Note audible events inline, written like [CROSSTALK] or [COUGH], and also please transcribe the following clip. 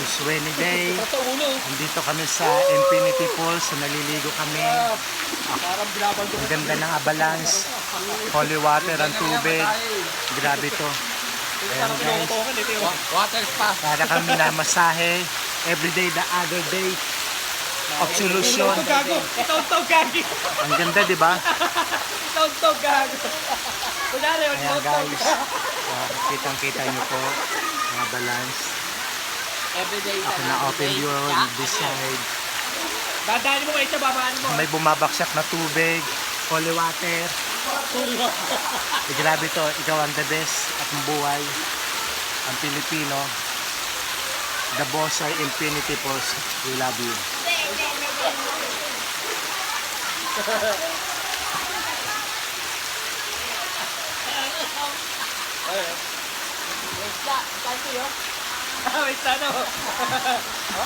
Sus rainy day. [LAUGHS] Andito kami sa Infinity Falls. So, naliligo kami. Binabaldo Ang ganda ng abalance. Holy water ang tubig. Grabe to. Ayan guys. Water spa. Para kami na masahe. Every day the other day. Of solution. Ito gago. Ang ganda, di ba? Kunyari, wag Ayan guys. Uh, kitang-kita nyo po. Mga balance. Everyday Ako na open view on this side. Dadaanin mo kayo sa babaan mo. May bumabaksak na tubig. Holy water. Eh, grabe to. Ikaw ang the best at buhay. Ang Pilipino. The boss ay Infinity Falls. We love you. Sa, saan kayo? Wait, sa ano?